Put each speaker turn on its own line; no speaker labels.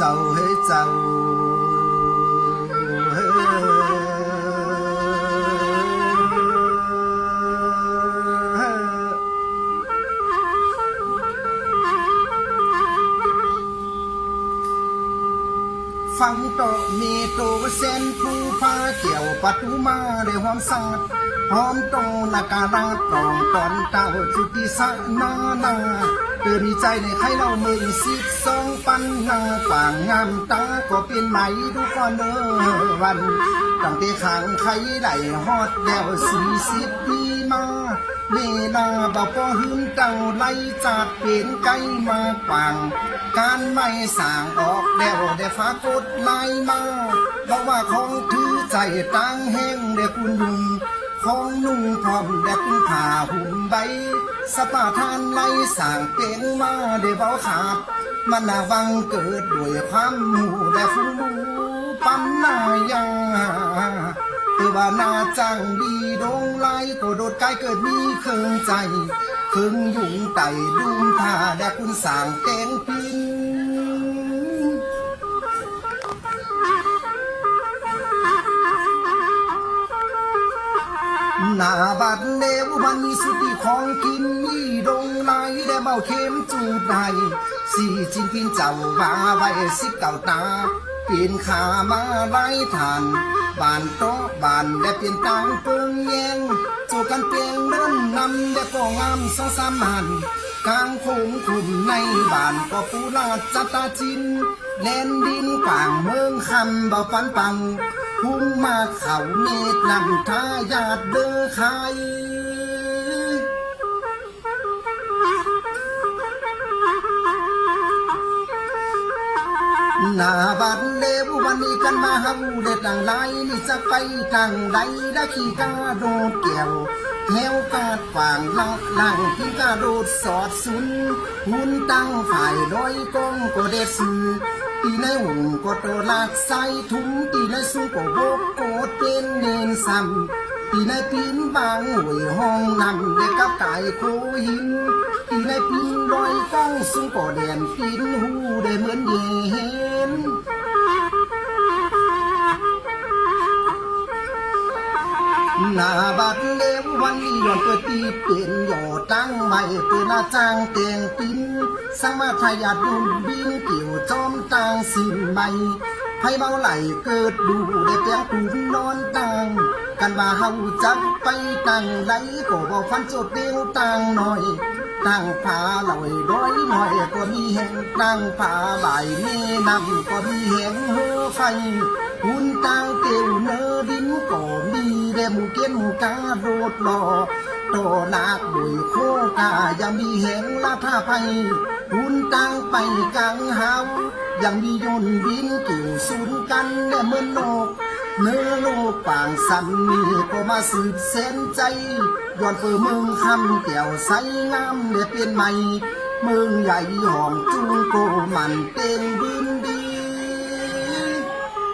จ้าฟังโตเมโตเส้นผู้พาเกี่ยวปัตุมาได้หอมสัดหอมตรงนาการาตองตอนเต้าจุติสานานา ตือนใจในใครเราเมือสิบสองปันนากว่างงามตาก็เป็นไหมดูก่อนเนอวันตั้งแต่ขังใครได้ฮอดแล้วสี่สิบปีมาเวลาบ่พอหืมเก่าไล่จากเป็นไกลมากว่าง การไม่สางออกแล้วได้ฟ้ากดไล่มาบอกว่าของถือใจตั้งแห้งได้คุณยุง ของนุ่งพร้อมได้คุณผ่าหุ่มใบ สปาทานไล่สางเก่งมาได้เบาขาดมันนาวังเกิดด้วยความหมู่ได้ฟูหมูปั๊มนายาเออว่านาจังดีดงไลก็โดดกายเกิดมีเครื่องใจเครื่องยุงไต่ดุมท่าแดกคุณสางแกงพิน บัดเดวมันมีสุติของกินมีดงไลได้เบาเข้มจูดได้สี่จิงพินเจ้าว่าไว้สิบเก่าตาเปลี่ยนขามาไล่ทานบานโต๊ะบานได้เปลี่ยนตังเปิงแยงจูกันเปลียงเดินนำได้ก็งามสองสามมันกลางคงขุนในบานก็ปูลาจัตตาจิน เล่นดินป่างเมืองคำเบาปันปังพุ่งมาเขาเมตนำทายาทเด้อใคร หน้าบัดเลววันนี้กันมาหาวูเด็ดดังไรนี่จะไปทางใดได้ขี่กาโดดเกี่ยวแถวกาดฝางลักลังพี่กาโดดสอดสุนหุ่นตั้งฝ่ายร้อยกองก็เด็ดสือตีในหุ่นก็โตลากใส่ถุงตีในสู้ก็โบกโกดเป็นเดนซ้ำ ตีในปีนบางหวยห้องนำเด็กกับไก่โคหินตีในปีนลอยก้องซึ่งก็แดนปีนหูได้เหมือนเย็นหน้าบัดเลววันนี้ย้อนเปิดปีเปลี่ยนหยอตั้งใหม่เปิดหน้าจ้างเตียงปิ้นสร้างมาทายาดุนบินเกี่ยวจอมตางสินใหม่ให้เบาไหลเกิดดูได้เปียงตูนนอนตัง กันว่าเฮาจับไปตังไหลก็บอกฟันโจดเดียวตังหน่อยตั้งผาลอยร้อยหน่อยก็มีแหงตั้งผาบ่ายเมนำก็มีแห่งเฮอไฟหุ่นตั้งเตียวเนอดินก็มีเดมเกียนกาโรดหลอโตนากบุยโคกายังมีแหงลาท่าไพหุ่นตั้งไปกลางเฮายังมียนบินเกี่ยวสูนกันและเหมือนนก เนื้อโลกปางสันนี่ก็มาสืบเส้นใจย้อนเฟือเมืองคำแก้วใสงามเดียเปลี่ยนใหม่ เมืองใหญ่หอมจุงโกมันเป็นบิน